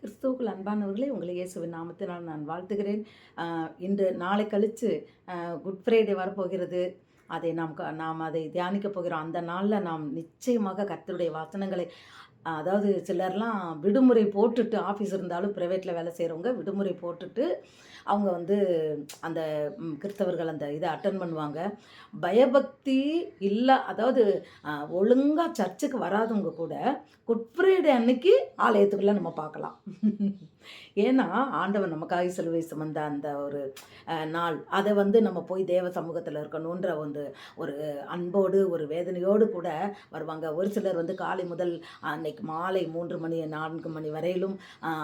கிறிஸ்துவுக்குள் அன்பானவர்களே உங்களை இயேசுவின் நாமத்தினால் நான் வாழ்த்துகிறேன். இன்று நாளை கழித்து குட் ஃப்ரைடே வரப்போகிறது. அதை நாம் க- நாம் அதை தியானிக்க போகிறோம் அந்த நாளில் நாம் நிச்சயமாக கர்த்தருடைய வசனங்களை அதாவது சிலர்லாம் விடுமுறை போட்டுட்டு ஆஃபீஸ் இருந்தாலும் ப்ரைவேட்டில் வேலை செய்கிறவங்க விடுமுறை போட்டுட்டு அவங்க வந்து அந்த கிறிஸ்தவர்கள் அந்த இதை அட்டன் பண்ணுவாங்க. பயபக்தி இல்லை அதாவது ஒழுங்காக சர்ச்சுக்கு வராதவங்க கூட குட் ஃப்ரைடே அன்னைக்கு ஆலயத்துக்குள்ளே நம்ம பார்க்கலாம். ஏன்னா ஆண்டவன் நமக்காக சிலுவை சுமந்த அந்த ஒரு நாள். அதை வந்து நம்ம போய் தேவ சமூகத்தில் இருக்கணுன்ற வந்து ஒரு அன்போடு ஒரு வேதனையோடு கூட வருவாங்க. ஒரு சிலர் வந்து காலை முதல் அன்னைக்கு மாலை மூன்று மணி நான்கு மணி வரையிலும்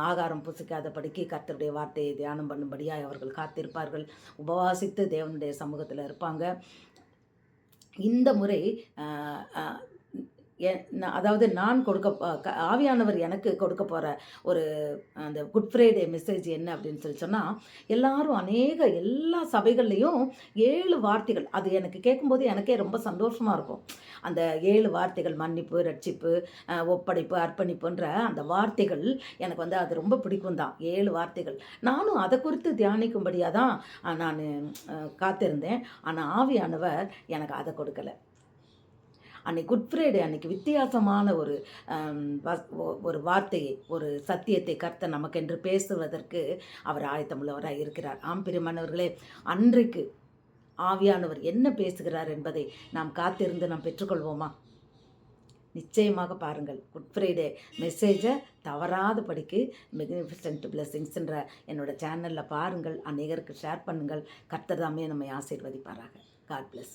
ஆகாரம் புசிக்காதபடிக்கு கர்த்தருடைய வார்த்தையை தியானம் பண்ணும்படியாக அவர்கள் காத்திருப்பார்கள். உபவாசித்து தேவனுடைய சமூகத்தில் இருப்பாங்க. இந்த முறை அதாவது நான் கொடுக்க க- ஆவியானவர் எனக்கு கொடுக்க போகிற ஒரு அந்த குட் ஃப்ரைடே மெசேஜ் என்ன அப்படின்னு சொல்லி சொன்னால் எல்லாரும் அநேக எல்லா சபைகள்லேயும் ஏழு வார்த்தைகள் அது எனக்கு கேட்கும்போது எனக்கே ரொம்ப சந்தோஷமாக இருக்கும். அந்த ஏழு வார்த்தைகள் மன்னிப்பு ரட்சிப்பு ஒப்படைப்பு அர்ப்பணிப்புன்ற அந்த வார்த்தைகள் எனக்கு வந்து அது ரொம்ப பிடிக்கும் தான் ஏழு வார்த்தைகள். நானும் அதை குறித்து தியானிக்கும்படியாக தான் நான் காத்திருந்தேன். ஆனால் ஆவியானவர் எனக்கு அதை கொடுக்கல. அன்னைக்கு குட் ஃப்ரைடே அன்னைக்கு வித்தியாசமான ஒரு ஒரு வார்த்தையை ஒரு சத்தியத்தை கர்த்த நமக்கென்று பேசுவதற்கு அவர் ஆயத்தமுள்ளவராக இருக்கிறார். ஆம் பெருமானவர்களே அன்றைக்கு ஆவியானவர் என்ன பேசுகிறார் என்பதை நாம் காத்திருந்து நாம் பெற்றுக்கொள்வோமா? நிச்சயமாக பாருங்கள் குட் ஃப்ரைடே மெசேஜை தவறாதபடிக்கு மெக்னிஃபிசன்ட் பிளெஸிங்ஸ்ன்ற என்னோட சேனலில் பாருங்கள் அநேகருக்கு ஷேர் பண்ணுங்கள். கர்த்தர் தாமே நம்மை ஆசீர்வதிப்பாராக. God bless